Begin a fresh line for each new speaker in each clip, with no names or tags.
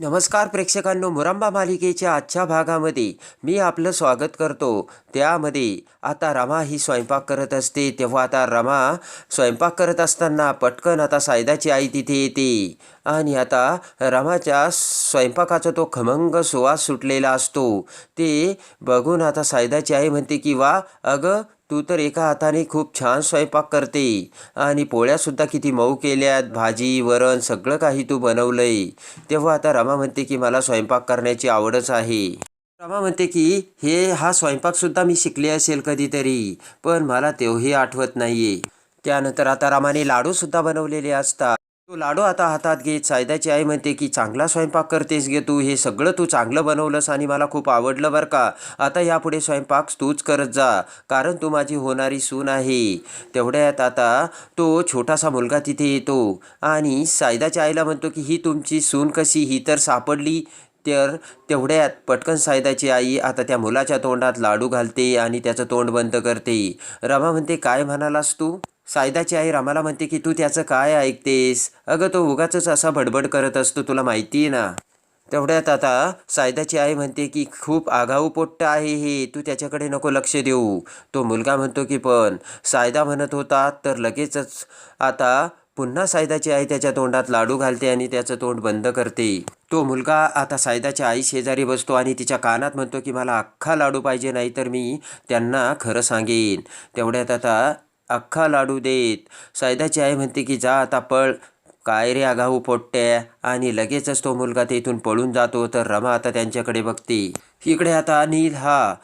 नमस्कार प्रेक्षकांनो मुरंबा मालिकेच्या आजच्या भागामध्ये मी आपलं स्वागत करतो. त्यामध्ये आता रमा ही स्वयंपाक करत असते. तेव्हा आता रमा स्वयंपाक करत असताना पटकन आता सायदाची आई तिथे येते. आणि आता रमाच्या स्वयंपाकाचा तो खमंग सुवास सुटलेला असतो. ते बघून आता सायदाची आई म्हणते की वा अगं तू तर एका हाताने खूप छान स्वयंपाक करते. आणि पोळ्यासुद्धा किती मऊ केल्यात भाजी वरण सगळं काही तू बनवलंय. तेव्हा आता रमा म्हणते की मला स्वयंपाक करण्याची आवडच आहे. रमा म्हणते की हे हा स्वयंपाकसुद्धा मी शिकले असेल कधीतरी पण मला तेवढी आठवत नाही आहे त्यानंतर आता रामाने लाडूसुद्धा बनवलेले असतात. तो लाडू आता हातात घेत सायदाची आई म्हणते की चांगला स्वयंपाक करतेस गे तू हे सगळं तू चांगलं बनवलंस आणि मला खूप आवडलं बरं का. आता यापुढे स्वयंपाक तूच करत जा कारण तू माझी होणारी सून आहे. तेवढ्यात आता तो छोटासा मुलगा तिथे येतो आणि सायदाच्या आईला म्हणतो की ही तुमची सून कशी? ही तर सापडली. तर तेवढ्यात पटकन सायदाची आई आता त्या मुलाच्या तोंडात लाडू घालते आणि त्याचं तोंड बंद करते. रमा म्हणते काय म्हणालास तू? सायदाची आई रामाला म्हणते की तू त्याचं काय ऐकतेस? अगं तो उगाच असा बडबड करत असतो तुला माहिती आहे ना. तेवढ्यात आता सायदाची आई म्हणते की खूप आगाऊ पोट्ट आहे हे तू त्याच्याकडे नको लक्ष देऊ. तो मुलगा म्हणतो की पण सायदा म्हणत होता तर लगेचच आता पुन्हा सायदाची आई त्याच्या तोंडात लाडू घालते आणि त्याचं तोंड बंद करते. तो मुलगा आता सायदाच्या आई शेजारी बसतो आणि तिच्या कानात म्हणतो की मला अख्खा लाडू पाहिजे नाही तर मी त्यांना खरं सांगेन. तेवढ्यात आता अख्खा लाडू देत. सायदाची आई म्हणते की जा आता पळ. काय रे आगाऊ पोट्ट्या आणि लगेचच तो मुलगा तिथून पळून जातो. तर रमा आता त्यांच्याकडे बघते. इकडे आता नील हा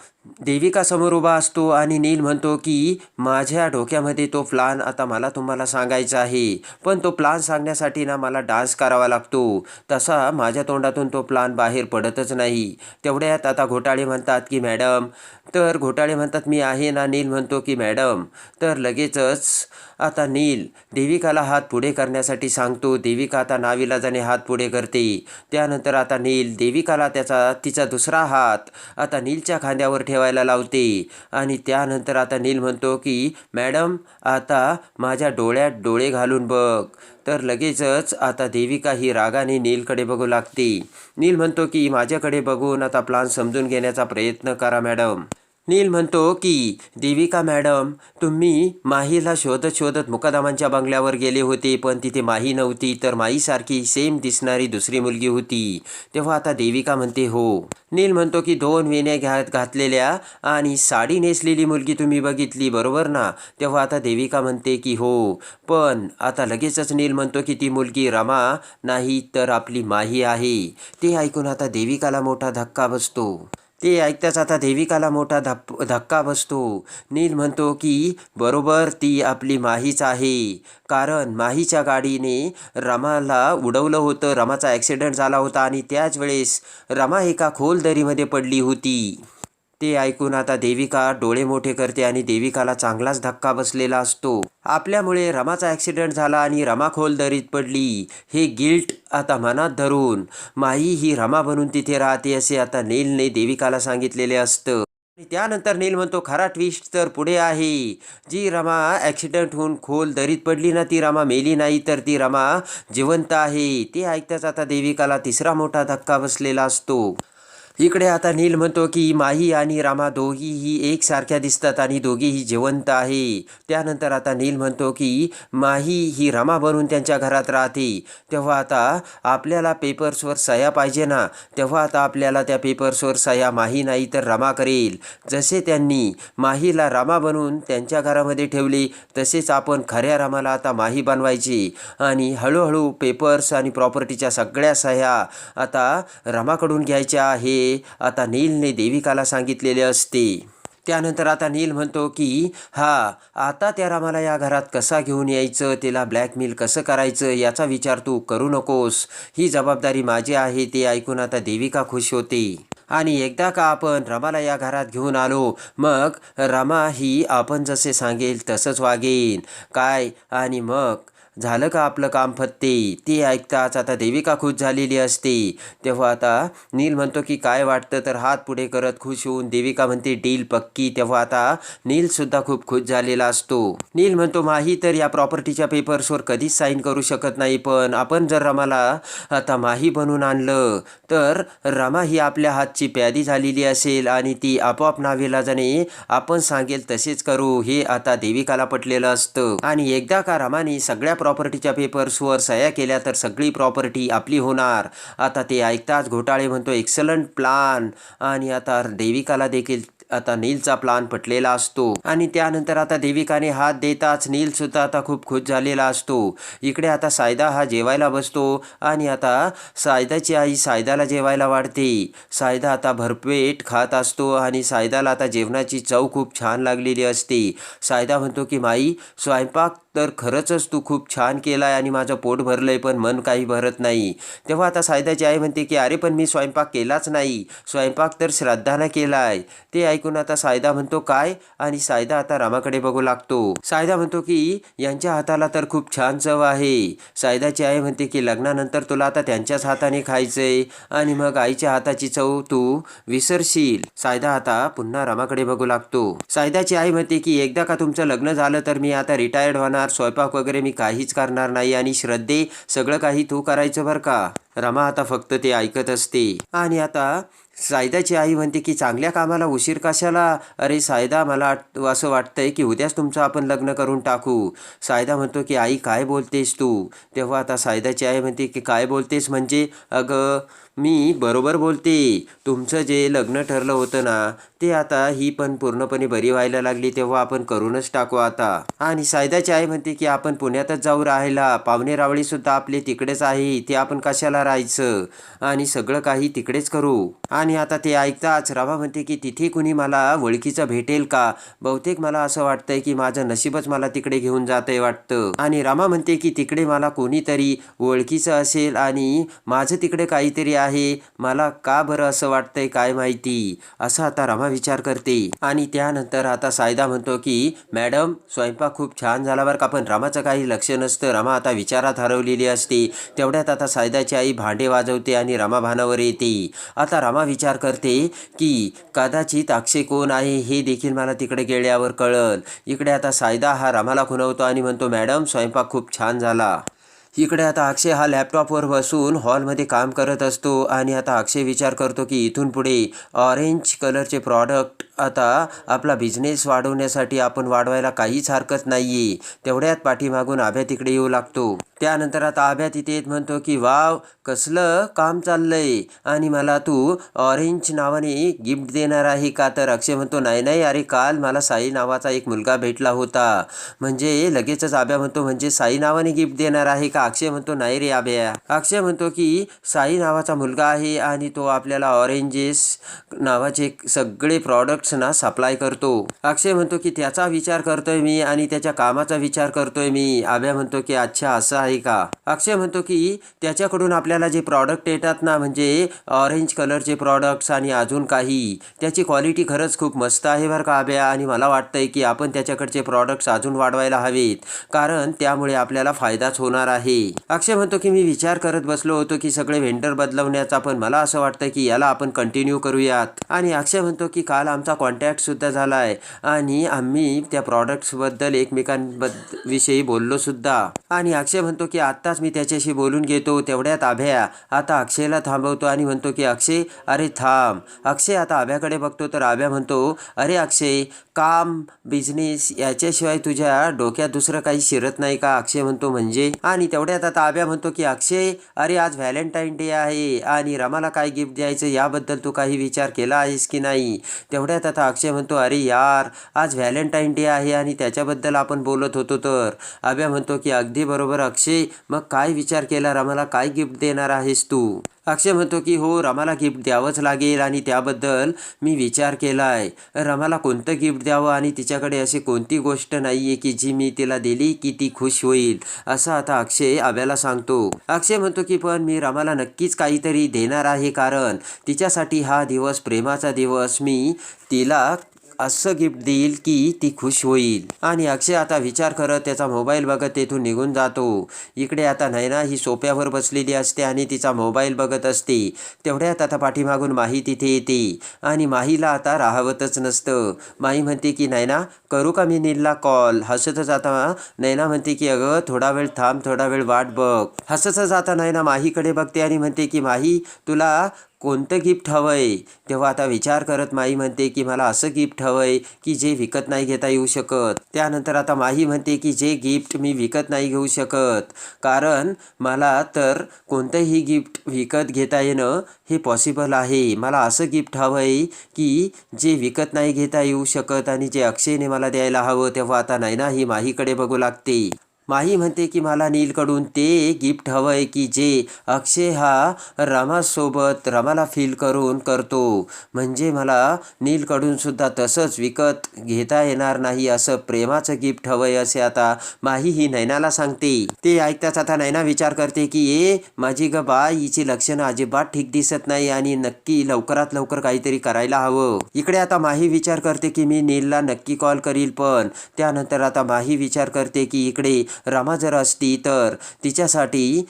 देविकासमोर उभा असतो आणि नील म्हणतो की माझ्या डोक्यामध्ये तो प्लान आता मला तुम्हाला सांगायचा आहे. पण तो प्लान सांगण्यासाठी ना मला डान्स करावा लागतो. तसा माझ्या तोंडातून तो प्लान बाहेर पडतच नाही. तेवढ्यात आता घोटाळे म्हणतात की मॅडम. तर घोटाळे म्हणतात मी आहे ना नील म्हणतो की मॅडम. तर लगेचच आता नील देविकाला हात पुढे करण्यासाठी सांगतो. देविका आता नाविलाजाने हात पुढे करते. त्यानंतर आता नील देविकाला त्याचा तिचा दुसरा हात आता नीलच्या खांद्यावर ठेवायला लावते. आणि त्यानंतर आता नील म्हणतो की मॅडम आता माझ्या डोळ्यात डोळे घालून बघ. तर लगेचच आता देविका ही रागाने नीलकडे बघू लागते. नील म्हणतो की माझ्याकडे बघून आता प्लान समजून घेण्याचा प्रयत्न करा मॅडम. नील म्हणतो की देविका मॅडम तुम्ही माहीला शोधत शोधत मुकादमांच्या बंगल्यावर गेले होते पण तिथे माही नव्हती तर माईसारखी सेम दिसणारी दुसरी मुलगी होती. तेव्हा आता देविका म्हणते हो. नील म्हणतो की दोन वेण्या घात घातलेल्या आणि साडी नेसलेली मुलगी तुम्ही बघितली बरोबर ना? तेव्हा आता देविका म्हणते की हो. पण आता लगेचच नील म्हणतो की ती मुलगी रमा नाही तर आपली माही आहे. ते ऐकून आता देविकाला मोठा धक्का बसतो. ते ऐकताच आता देविकाला मोठा धप धक्का बसतो. नील म्हणतो की बरोबर ती आपली माहीच आहे. कारण माहीच्या गाडीने रमाला उडवलं होतं. रमाचा ॲक्सिडेंट झाला होता आणि त्याच वेळेस रमा एका खोल दरीमध्ये पडली होती. ते ऐकून आता देविका डोळे मोठे करते आणि देविकाला चांगलाच धक्का बसलेला असतो. आपल्यामुळे रमाचा ॲक्सिडेंट झाला आणि रमा खोल दरीत पडली. हे गिल्ट आता मनात धरून माई ही रमा बनून तिथे राहते असे आता नेलने देविकाला सांगितलेले असतं. आणि त्यानंतर नील म्हणतो खरा ट्विस्ट तर पुढे आहे. जी रमा ॲक्सिडेंट होऊन खोल दरीत पडली ना ती रमा मेली नाही तर ती रमा जिवंत आहे. ते ऐकताच आता देविकाला तिसरा मोठा धक्का बसलेला असतो. इकडे आता नील म्हणतो की माही आणि रामा दोघीही एकसारख्या दिसतात आणि दोघीही जिवंत आहे. त्यानंतर आता नील म्हणतो की माही ही रमा बनून त्यांच्या घरात राहते. तेव्हा आता आपल्याला पेपर्सवर सह्या पाहिजे ना. तेव्हा आता आपल्याला त्या पेपर्सवर सह्या माही नाही तर रमा करेल. जसे त्यांनी माहीला रमा बनवून त्यांच्या घरामध्ये ठेवले तसेच आपण खऱ्या रमाला आता माही बनवायची. आणि हळूहळू पेपर्स आणि प्रॉपर्टीच्या सगळ्या सह्या आता रमाकडून घ्यायच्या आहे हे आता नीलने देविकाला सांगितलेले असते. त्यानंतर आता नील म्हणतो की हा आता त्या रामाला या घरात कसा घेऊन यायचं? त्याला ब्लॅकमेल कसं करायचं? याचा विचार तू करू नकोस. ही जबाबदारी माझी आहे ते ऐकून आता देविका खुश होते. आणि एकदा का आपण रमाला या घरात घेऊन आलो मग रमा ही आपण जसे सांगेल तसंच वागेन. काय? आणि मग झालं का आपलं काम फत्ते? ते ऐकताच आता देविका खुश झालेली असते. तेव्हा आता नील म्हणतो की काय वाटतं तर हात पुढे करत खुश होऊन देविका म्हणते डील पक्की. तेव्हा आता नील सुद्धा खूप खुश झालेला असतो. नील म्हणतो माही तर या प्रॉपर्टीच्या पेपर्सवर कधीच साईन करू शकत नाही पण आपण जर रमाला आता माही बनवून आणलं तर रमा ही आपल्या हातची प्यादी झालेली असेल आणि ती आपोआप नावेला जाणे आपण सांगेल तसेच करू हे आता देविकाला पटलेलं असतं. आणि एकदा का रमाने सगळ्या प्रॉपर्टीच्या पेपर्सवर सह्या केल्या तर सगळी प्रॉपर्टी आपली होणार. आता ते ऐकताच घोटाळे म्हणतो एक्सलंट प्लान आणि आता देविकाला देखील आता नीलचा प्लान पटलेला असतो. आणि त्यानंतर आता देविकाने हात देताच नील सुद्धा आता खूप खुश झालेला असतो. इकडे आता सायदा हा जेवायला बसतो आणि आता सायदाची आई सायदाला जेवायला वाढते. सायदा आता भरपेट खात असतो आणि सायदाला आता जेवणाची चव खूप छान लागलेली असते. सायदा म्हणतो की माई स्वयंपाक तर खरंचच तू खूप छान केला आहे आणि माझं पोट भरलं आहे पण मन काही भरत नाही. तेव्हा आता सायदाची आई म्हणते की अरे पण मी स्वयंपाक केलाच नाही. स्वयंपाक तर श्रद्धानं केला आहे ते ऐकून आता सायदा म्हणतो काय? आणि सायदा आता रामाकडे बघू लागतो. सायदा म्हणतो की यांच्या हाताला तर खूप छान चव आहे. सायदाची आई म्हणते की लग्नानंतर तुला आता त्यांच्याच हाताने खायचंय. आणि मग आईच्या हाताची चव तू विसरशील. सायदा आता पुन्हा रामाकडे बघू लागतो. सायदाची आई म्हणते की एकदा का तुमचं लग्न झालं तर मी आता रिटायर्ड होणार स्वयंपाक वगैरे मी काहीच करणार नाही आणि श्रद्धे सगळं काही तू करायचं बरं का? रमा आता फक्त ते ऐकत असते. आणि आता सायदाची आई म्हणते की चांगल्या कामाला उशीर कशाला? अरे सायदा मला असं वाटतंय की उद्याच तुमचं आपण लग्न करून टाकू. सायदा म्हणतो की आई काय बोलतेस तू? तेव्हा आता सायदाची आई म्हणते की काय बोलतेस म्हणजे? अगं मी बरोबर बोलते. तुमचं जे लग्न ठरलं होतं ना ते आता ही पण पूर्णपणे बरी व्हायला लागली तेव्हा आपण करूनच टाकू आता. आणि सायदाची आई म्हणते की आपण पुण्यातच जाऊ राहायला. पाहुणे रावळी सुद्धा आपले तिकडेच आहे. ते आपण कशाला राहायचं? आणि सगळं काही तिकडेच करू. आणि आता ते ऐकताच रामा म्हणते की तिथे कुणी मला ओळखीचं भेटेल का? बहुतेक मला असं वाटतंय की माझं नशीबच मला तिकडे घेऊन जातंय वाटतं. आणि रामा म्हणते की तिकडे मला कोणीतरी ओळखीचं असेल आणि माझं तिकडे काहीतरी आहे. मला का बरं असं वाटतंय काय माहिती? असं आता रमा विचार करते. आणि त्यानंतर आता सायदा म्हणतो की मॅडम स्वयंपाक खूप छान झाला बरं का पण रमाचं काही लक्ष नसतं. रमा आता विचारात हरवलेली असते. तेवढ्यात आता सायदाची आई भांडे वाजवते आणि रमा भानावर येते. आता रमा विचार करते की कदाचित अक्षय कोण आहे हे देखील मला तिकडे गेल्यावर कळल. इकडे आता सायदा हा रमाला खुणवतो आणि म्हणतो मॅडम स्वयंपाक खूप छान झाला. इकडे आता अक्षय हा लॅपटॉपवर बसून हॉलमध्ये काम करत असतो आणि आता अक्षय विचार करतो की इथून पुढे ऑरेंज कलरचे प्रॉडक्ट आता आपला बिझनेस वाढवण्यासाठी आपण वाढवायला काहीच हरकत नाही आहे तेवढ्यात पाठीमागून आभ्या तिकडे येऊ लागतो. त्यानंतर आता आभ्या तिथे येत म्हणतो की वाव कसलं काम चाललंय? आणि मला तू ऑरेंज नावाने गिफ्ट देणार आहे का? तर अक्षय म्हणतो नाही नाही अरे काल मला साई नावाचा एक मुलगा भेटला होता. म्हणजे लगेचच आभ्या म्हणतो म्हणजे साई नावाने गिफ्ट देणार आहे का? अक्षय म्हणतो नाही रे आभ्या. अक्षय म्हणतो की साई नावाचा मुलगा आहे आणि तो आपल्याला ऑरेंजेस नावाचे सगळे प्रॉडक्ट प्रोडक्ट्सना सप्लाय करतो. अक्षय म्हणतो की त्याचा विचार करतोय मी आणि त्याच्या कामाचा विचार करतोय मी. आभ्या म्हणतो की अच्छा असं आहे का? अक्षय म्हणतो की त्याच्याकडून आपल्याला जे प्रॉडक्ट येतात ना म्हणजे ऑरेंज कलरचे प्रॉडक्ट्स आणि अजून काही त्याची क्वालिटी खरंच खूप मस्त आहे बरं का आभ्या. आणि मला वाटतंय की आपण त्याच्याकडचे प्रॉडक्ट्स अजून वाढवायला हवेत. कारण त्यामुळे आपल्याला फायदाच होणार आहे. अक्षय म्हणतो की मी विचार करत बसलो होतो की सगळे व्हेंडर बदलवण्याचा पण मला असं वाटतं की याला आपण कंटिन्यू करूयात. आणि अक्षय म्हणतो की काल आमचा कॉन्टॅक्ट सुद्धा झालाय आणि आम्ही त्या प्रॉडक्ट्सबद्दल बद्दल एकमेकांबद्द विषयी बोललो सुद्धा. आणि अक्षय म्हणतो की आत्ताच मी त्याच्याशी बोलून घेतो. तेवढ्यात आभ्या आता अक्षयला थांबवतो आणि म्हणतो की अक्षय अरे थांब. अक्षय आता आभ्याकडे बघतो तर आभ्या म्हणतो अरे अक्षय काम बिझनेस याच्याशिवाय तुझ्या डोक्यात दुसरं काही शिरत नाही का? अक्षय म्हणतो म्हणजे? आणि तेवढ्यात आता आभ्या म्हणतो की अक्षय अरे आज व्हॅलेंटाईन डे आहे. आणि रमाला काय गिफ्ट द्यायचं? याबद्दल तू काही विचार केला आहेस की नाही? तेवढ्यात आता अक्षय म्हणतो अरे यार आज व्हॅलेंटाईन डे आहे आणि त्याच्याबद्दल आपण बोलत होतो तर. अभ्या म्हणतो की अगदी बरोबर अक्षय मग काय विचार केला आम्हाला काय गिफ्ट देणार आहेस तू? अक्षय म्हणतो की हो रमाला गिफ्ट द्यावंच लागेल आणि त्याबद्दल मी विचार केला आहे रमाला कोणतं गिफ्ट द्यावं आणि तिच्याकडे अशी कोणती गोष्ट नाही आहे की जी मी तिला दिली की ती खुश होईल? असं आता अक्षय आव्याला सांगतो. अक्षय म्हणतो की पण मी रमाला नक्कीच काहीतरी देणार आहे कारण तिच्यासाठी हा दिवस प्रेमाचा दिवस. मी तिला असं गिफ्ट देईल की ती खुश होईल. आणि अक्षय आता विचार करत त्याचा मोबाईल बघत तेथून निघून जातो. इकडे आता नैना ही सोप्यावर बसलेली असते आणि तिचा मोबाईल बघत असते. तेवढ्यात आता पाठीमागून माही तिथे येते. आणि माहीला आता राहवतच नसतं. माही म्हणते की नैना करू का मी नीलला कॉल? हसतच आता नैना म्हणते की अगं थोडा वेळ थांब थोडा वेळ वाट बघ. हसतच आता नैना माहीकडे बघते आणि म्हणते की माही तुला कोणतं गिफ्ट हवंय? तेव्हा आता विचार करत माई म्हणते की मला असं गिफ्ट हवंय की जे विकत नाही घेता येऊ शकत. त्यानंतर आता माही म्हणते की जे गिफ्ट मी विकत नाही घेऊ शकत. कारण मला तर कोणतंही गिफ्ट विकत घेता येणं हे पॉसिबल आहे. मला असं गिफ्ट हवं आहे की जे विकत नाही घेता येऊ शकत आणि जे अक्षयने मला द्यायला हवं तेव्हा आता नैना ही माहीकडे बघू लागते. माही म्हणते की मला नीलकडून ते गिफ्ट हवंय की जे अक्षय हा रमासोबत रमाला फील करून करतो. म्हणजे मला नीलकडून सुद्धा तसंच विकत घेता येणार नाही असं प्रेमाचं गिफ्ट हवंय असे आता माही ही नैनाला सांगते. ते ऐकताच आता नैना विचार करते की ए माझी ग बा हिची लक्षणं अजिबात ठीक दिसत नाही आणि नक्की लवकरात लवकर काहीतरी करायला हवं. इकडे आता माही विचार करते की मी नीलला नक्की कॉल करील पण. त्यानंतर आता माही विचार करते की इकडे रमा जर असती तर तिच्यासाठी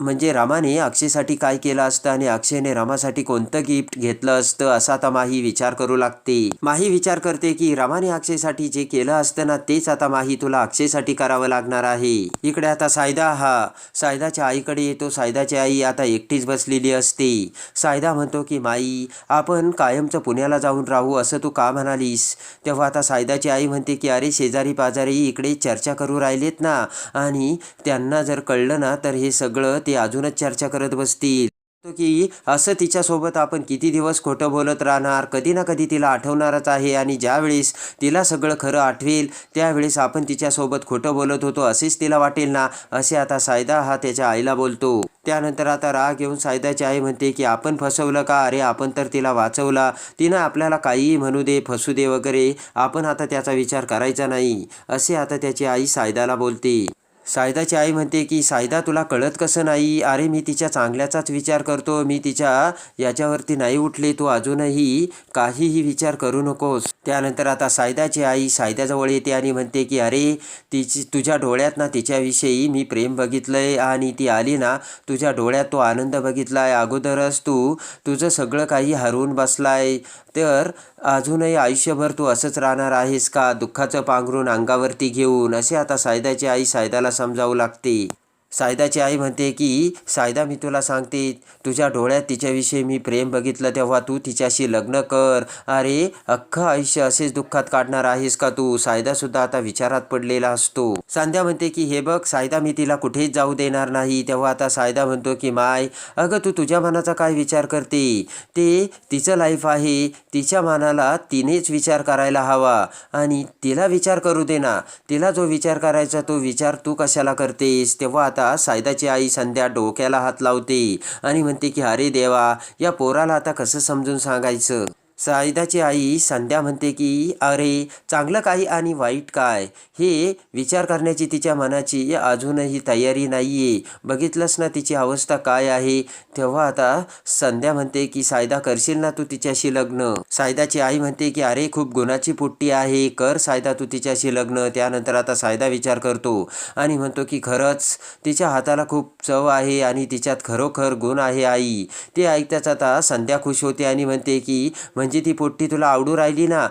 म्हणजे रामाने अक्षयसाठी काय केलं असतं आणि अक्षयने रामासाठी कोणतं गिफ्ट घेतलं असतं असा आता माही विचार करू लागते. माही विचार करते की रामाने अक्षयसाठी जे केलं असतं ना तेच आता माही तुला अक्षयसाठी करावं लागणार आहे. इकडे आता सायदा हा. सायदाच्या आईकडे येतो. सायदाची आई आता एकटीच बसलेली असते. सायदा म्हणतो की माई आपण कायमचं पुण्याला जाऊन राहू असं तू का म्हणालीस? तेव्हा आता सायदाची आई म्हणते की अरे शेजारी पाजारी इकडे चर्चा करू राहिलेत ना आणि त्यांना जर कळलं ना तर हे सगळं ते अजूनच चर्चा करत बसतील. तो की असं तिच्यासोबत आपण किती दिवस खोटं बोलत राहणार? कधी ना कधी तिला आठवणारच आहे आणि ज्यावेळेस तिला सगळं खरं आठवेल त्यावेळेस आपण तिच्यासोबत खोटं बोलत होतो असेच तिला वाटेल ना? असे आता सायदा हा त्याच्या आईला बोलतो. त्यानंतर आता राग येऊन सायदाची आई म्हणते की आपण फसवलं का? अरे आपण तर तिला वाचवला. तिनं आपल्याला काहीही म्हणू दे फसू दे वगैरे. आपण आता त्याचा विचार करायचा नाही. असे आता त्याची आई सायदाला बोलते. सायदाची आई म्हणते की सायदा तुला कळत कसं नाही? अरे मी तिच्या चांगल्याचाच विचार करतो. मी तिच्या याच्यावरती नाही उठले. तू अजूनही काहीही विचार करू नकोस. त्यानंतर आता सायदाची आई सायदाजवळ येते आणि म्हणते की अरे तिची तुझ्या डोळ्यात ना तिच्याविषयी मी प्रेम बघितलं आहे आणि ती आली ना तुझ्या डोळ्यात तो आनंद बघितला आहे अगोदरच तू तुझं सगळं काही हरवून बसला आहे तर अजूनही आयुष्यभर तू असंच राहणार आहेस का? दुःखाचं पांघरून अंगावरती घेऊन असे आता सायदाची आई सायदाला समजावू लागते. सायदाची आई म्हणते की सायदा मी तुला सांगते तुझ्या डोळ्यात तिच्याविषयी मी प्रेम बघितलं तेव्हा तू तिच्याशी लग्न कर. अरे अख्खं आयुष्य असेच दुःखात काढणार आहेस का तू? सायदा सुद्धा आता विचारात पडलेला असतो. सांध्या म्हणते की हे बघ सायदा मी तिला कुठेच जाऊ देणार नाही. तेव्हा आता सायदा म्हणतो की माय अगं तू तुझ्या मनाचा काय विचार करते? ते तिचं लाईफ आहे. तिच्या मनाला तिनेच विचार करायला हवा. आणि तिला विचार करू दे ना. तिला जो विचार करायचा तो विचार तू कशाला करतेस? तेव्हा आता सायदाची आई संध्या डोक्याला हात लावते आणि म्हणते की अरे देवा या पोराला आता कसं समजून सांगायचं? सायदाची आई संध्या म्हणते की अरे चांगलं काय आणि वाईट काय? हे विचार करण्याची तिच्या मनाची अजूनही तयारी नाही आहे बघितलंस ना तिची अवस्था काय आहे? तेव्हा आता संध्या म्हणते की सायदा करशील ना तू तिच्याशी लग्न? सायदाची आई म्हणते की अरे खूप गुणाची पुट्टी आहे. कर सायदा तू तिच्याशी लग्न. त्यानंतर आता सायदा विचार करतो आणि म्हणतो की खरंच तिच्या हाताला खूप चव आहे आणि तिच्यात खरोखर गुण आहे आई. ते ऐकताच आता संध्या खुश होते आणि म्हणते की म्हणजे म्हणजे ती पोट्टी तुला आवडू राहिली ना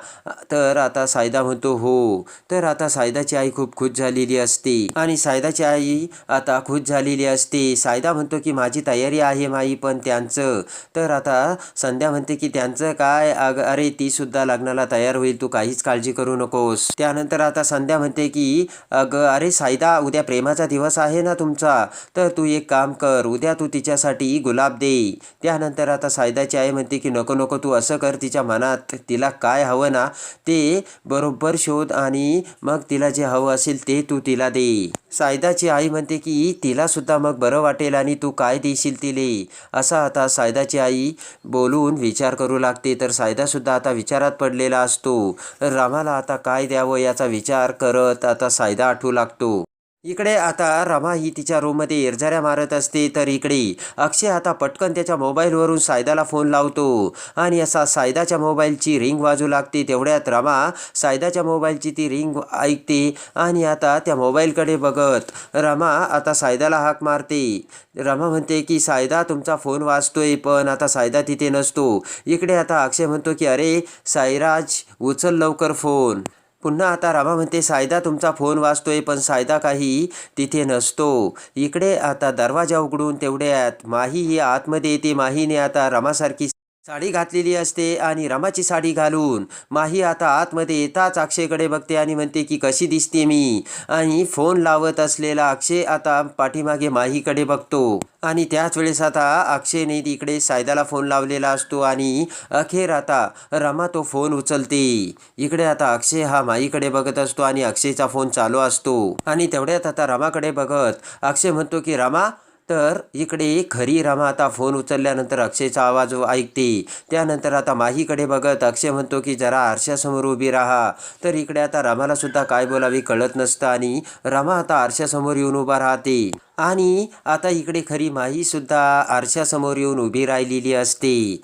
तर आता सायदा म्हणतो हो. तर आता सायदाची आई खूप खुश झालेली असते. आणि सायदाची आई आता खुश झालेली असते. सायदा म्हणतो की माझी तयारी आहे माई पण त्यांचं. तर आता संध्या म्हणते की त्यांचं काय? अग अरे ती सुद्धा लग्नाला तयार होईल तू काहीच काळजी करू नकोस. त्यानंतर आता संध्या म्हणते की अगं अरे सायदा उद्या प्रेमाचा दिवस आहे ना तुमचा तर तू एक काम कर उद्या तू तिच्यासाठी गुलाब दे. त्यानंतर आता सायदाची आई म्हणते की नको नको तू असं कर तिच्या मनात तिला काय हवं ना ते बरोबर शोध आणि मग तिला जे हवं असेल ते तू तिला दे. सायदाची आई म्हणते की तिला सुद्धा मग बरं वाटेल आणि तू काय देशील तिले? असा आता सायदाची आई बोलून विचार करू लागते. तर सायदासुद्धा आता विचारात पडलेला असतो. रामाला आता काय द्यावं याचा विचार करत आता सायदा आठवू लागतो. इकडे आता रमा ही तिच्या रूममध्ये इर्जाऱ्या मारत असते तर इकडे अक्षय आता पटकन त्याच्या मोबाईलवरून सायदाला फोन लावतो. आणि असा सायदाच्या मोबाईलची रिंग वाजू लागते तेवढ्यात रमा सायदाच्या मोबाईलची ती रिंग ऐकते आणि आता त्या मोबाईलकडे बघत रमा आता सायदाला हाक मारते. रमा म्हणते की सायदा तुमचा फोन वाजतोय पण आता सायदा तिथे नसतो. इकडे आता अक्षय म्हणतो की अरे सायराज उचल लवकर फोन पुन्हा आता रामा म्हणते सायदा तुमचा फोन वाजतोय पण सायदा काही तिथे नसतो. इकडे आता दरवाजा उघडून तेवढ्यात माही ही आतमध्ये येते. माहीने आता रमासारखी साडी घातलेली असते आणि रमाची साडी घालून माही आता आतमध्ये येताच अक्षयकडे बघते आणि म्हणते की कशी दिसते मी? आणि फोन लावत असलेला अक्षय आता पाठीमागे माहीकडे बघतो. आणि त्याच वेळेस आता अक्षयने तिकडे सायदाला फोन लावलेला असतो आणि अखेर आता रमा तो फोन उचलते. इकडे आता अक्षय हा माईकडे बघत असतो आणि अक्षयचा फोन चालू असतो. आणि तेवढ्यात आता रमाकडे बघत अक्षय म्हणतो की रमा तर इकडे खरी रमा आता फोन उचलल्यानंतर अक्षयचा आवाज ऐकते. त्यानंतर आता माहीकडे बघत अक्षय म्हणतो की जरा आरशासमोर उभी राहा. तर इकडे आता रमाला सुद्धा काय बोलावी कळत नसतं आणि रमा आता आरशासमोर येऊन उभा राहते. आणि आता इकडे खरी माहीसुद्धा आरशासमोर येऊन उभी राहिलेली असते.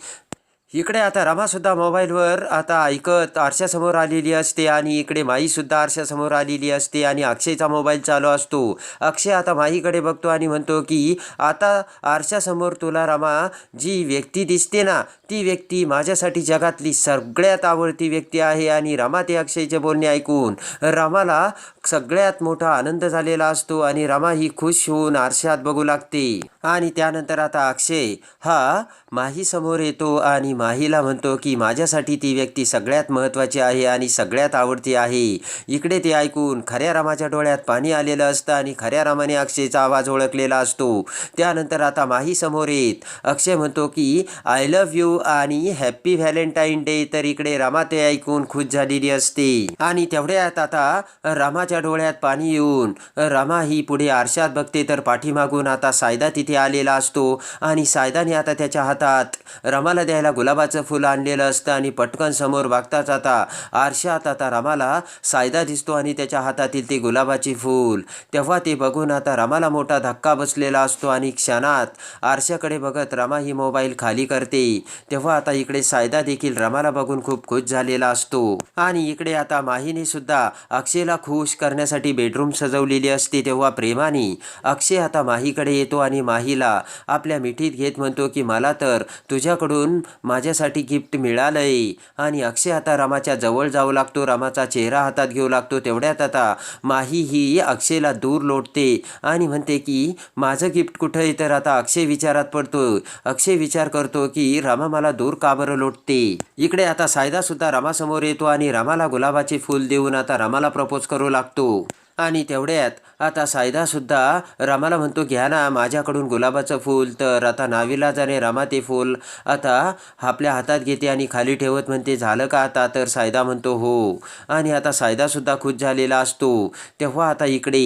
इकडे आता रमासुद्धा मोबाईलवर आता ऐकत आरशासमोर आलेली असते आणि इकडे माईसुद्धा आरशासमोर आलेली असते आणि अक्षयचा मोबाईल चालू असतो. अक्षय आता माईकडे बघतो आणि म्हणतो की आता आरशासमोर तुला रमा जी व्यक्ती दिसते ना ती व्यक्ती माझ्यासाठी जगातली सगळ्यात आवडती व्यक्ती आहे आणि रमा ते अक्षयचे बोलणे ऐकून रमाला सगळ्यात मोठा आनंद झालेला असतो आणि रमा ही खुश होऊन आरशात बघू लागते. आणि त्यानंतर आता अक्षय हा माहीसमोर येतो आणि माहीला म्हणतो की माझ्यासाठी ती व्यक्ती सगळ्यात महत्त्वाची आहे आणि सगळ्यात आवडती आहे. इकडे ते ऐकून खऱ्या रामाच्या डोळ्यात पाणी आलेलं असतं आणि खऱ्या रामाने अक्षयचा आवाज ओळखलेला असतो. त्यानंतर आता माही समोर येत. अक्षय म्हणतो की आय लव्ह यू आणि हॅप्पी व्हॅलेंटाईन डे तर इकडे रामा ते ऐकून खुश झालेली असते. आणि तेवढ्यात आता रामाच्या डोळ्यात पाणी येऊन रामा ही पुढे आरशात बघते तर पाठीमागून आता सायदा तिथे आलेला असतो. आणि सायदाने आता त्याच्या हातात रमाला द्यायला गुलाब गुलाबाचं फुल आणलेलं असतं आणि पटकन समोर बघताच आता आरशात आता रमाला सायदा दिसतो आणि त्याच्या हातातील ते गुलाबाचे फूल. तेव्हा ते बघून आता रमाला मोठा धक्का बसलेला असतो आणि क्षणात आरशाकडे बघत रमा ही मोबाईल खाली करते. तेव्हा आता इकडे सायदा देखील रामाला बघून खूप खुश झालेला असतो. आणि इकडे आता माहीने सुद्धा अक्षयला खुश करण्यासाठी बेडरूम सजवलेली असते तेव्हा प्रेमाने अक्षय आता माहीकडे येतो आणि माहीला आपल्या मिठीत घेत म्हणतो की मला तर तुझ्याकडून माझ्यासाठी गिफ्ट मिळालंय. आणि अक्षय आता रमाच्या जवळ जाऊ लागतो. रमाचा चेहरा हातात घेऊ लागतो तेवढ्यात आता माही ही अक्षयला दूर लोटते आणि म्हणते की माझं गिफ्ट कुठं आहे? तर आता अक्षय विचारात पडतो. अक्षय विचार करतो की रामा मला दूर का बरं लोटते? इकडे आता सायदा सुद्धा येतो आणि रामाला गुलाबाचे फूल देऊन आता रमाला प्रपोज करू लागतो. आणि तेवढ्यात आता सायदासुद्धा रमाला म्हणतो घ्या ना माझ्याकडून गुलाबाचं फूल. तर आता नाविलाजाने रामा ते फूल आता आपल्या हातात घेते आणि खाली ठेवत म्हणते झालं का आता? तर सायदा म्हणतो हो. आणि आता सायदासुद्धा खुश झालेला असतो. तेव्हा आता इकडे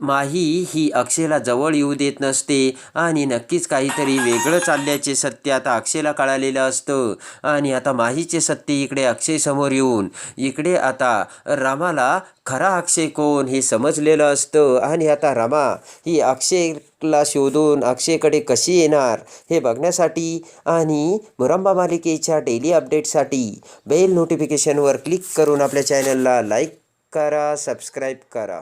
माही ही अक्षयला जवळ येऊ देत नसते आणि नक्कीच काहीतरी वेगळं चालल्याचे सत्य आता अक्षयला कळालेलं असतं. आणि आता माहीचे सत्य इकडे अक्षय समोर येऊन इकडे आता रामाला खरा अक्षय कोण हे समजलेलं असतं. आणि आता रमा ही अक्षयला शोधून अक्षयकडे कशी येणार हे बघण्यासाठी आणि मुरंबा मालिकेच्या डेली अपडेटसाठी बेल नोटिफिकेशनवर क्लिक करून आपल्या चॅनलला लाईक करा सबस्क्राईब करा.